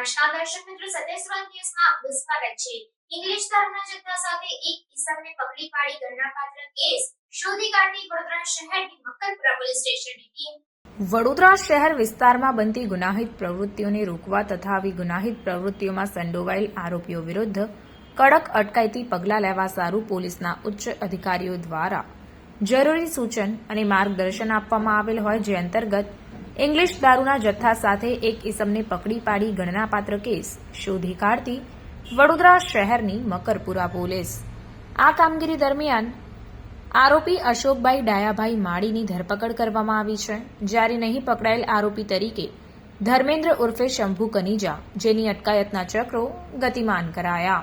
દર્શક મિત્રો આપનું સ્વાગત છે. ઇંગ્લિશ જથ્થા સાથે એક ઇસમને પકડી પાડી ગણનાપાત્ર કેસ શોધી કાઢી વડોદરા શહેરની મકરપુરા પોલીસ સ્ટેશનની ટીમ. વડોદરા શહેર વિસ્તારમાં બનતી ગુનાહિત પ્રવૃત્તિઓને રોકવા તથા આવી ગુનાહિત પ્રવૃત્તિઓમાં સંડોવાયેલ આરોપીઓ વિરુદ્ધ કડક અટકાયતી પગલાં લેવા સારું પોલીસના ઉચ્ચ અધિકારીઓ દ્વારા જરૂરી સૂચન અને માર્ગદર્શન આપવામાં આવેલ હોય જે અંતર્ગત ઇંગ્લિશ દારૂના જથ્થા સાથે એક ઇસમને પકડી પાડી ગણનાપાત્ર કેસ. શોધી કાઢતી વડોદરા શહેરની મકરપુરા પોલીસ. આ કામગીરી દરમિયાન આરોપી અશોકભાઈ ડાયાભાઈ માળીની ધરપકડ કરવામાં આવી છે. જ્યારે નહીં પકડાયેલ આરોપી તરીકે ધર્મેન્દ્ર ઉર્ફે શંભુ કનીજા, જેની અટકાયતના ચક્રો ગતિમાન કરાયા.